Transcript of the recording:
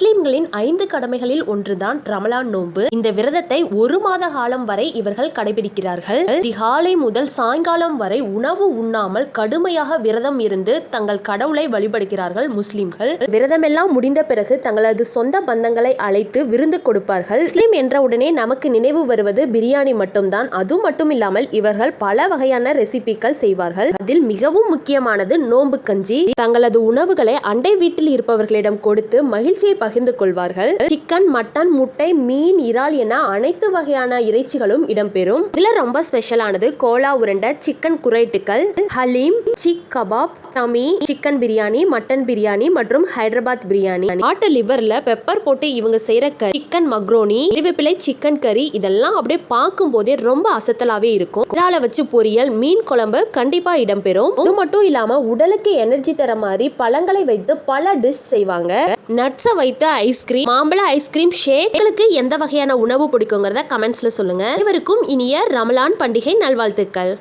Mostly முஸ்லிம்களின் ஐந்து கடமைகளில் ஒன்றுதான் ரமலான் நோன்பு. இந்த விரதத்தை ஒரு மாத காலம் வரை இவர்கள் கடைபிடிக்கிறார்கள். திகாலை முதல் சாயங்காலம் வரை உணவு உண்ணாமல் கடுமையாக விரதம் இருந்து தங்கள் கடவுளை வழிபடுகிறார்கள் முஸ்லிம்கள். விரதமெல்லாம் முடிந்த பிறகு தங்களது சொந்த பந்தங்களை அழைத்து விருந்து கொடுப்பார்கள். முஸ்லிம் என்றவுடனே நமக்கு நினைவு வருவது பிரியாணி மட்டும்தான். அது மட்டும் இல்லாமல் இவர்கள் பல வகையான ரெசிபிகள் செய்வார்கள். அதில் மிகவும் முக்கியமானது நோன்பு கஞ்சி. தங்களது உணவுகளை அண்டை வீட்டில் இருப்பவர்களிடம் கொடுத்து மகிழ்ச்சியை பகிர்ந்து கொள்வார்கள். சிக்கன் மட்டன் முட்டை மீன் இறால் என அனைத்து வகையான இறைச்சிகளும் இடம்பெறும். இதுல ரொம்ப ஸ்பெஷலானது கோலா உருண்டை சிக்கன் குரைட்டுகள் ஹலீம் சிக் கபாப் டமி சிக்கன் பிரியாணி மட்டன் பிரியாணி மற்றும் ஹைதராபாத் பிரியாணி. ஆட்டு லிவர்ல பெப்பர் போட்டு இவங்க செய்யற சிக்கன் மக்ரோனி கறிவேப்பிலை சிக்கன் கறி இதெல்லாம் அப்படியே பார்க்கும் போதே ரொம்ப அசத்தலாவே இருக்கும். இறால வச்சு பொரியல் மீன் குழம்பு கண்டிப்பா இடம்பெறும். இது மட்டும் இல்லாம உடலுக்கு எனர்ஜி தர மாதிரி பழங்களை வைத்து பல டிஷ் செய்வாங்க. நட்ஸை வைத்து ஐஸ்கிரீம் மாம்பழ ஐஸ்கிரீம் ஷேக் உங்களுக்கு எந்த வகையான உணவு பிடிக்குங்கிறத கமெண்ட்ஸ்ல சொல்லுங்க. இவருக்கும் இனிய ரமலான் பண்டிகை நல்வாழ்த்துக்கள்.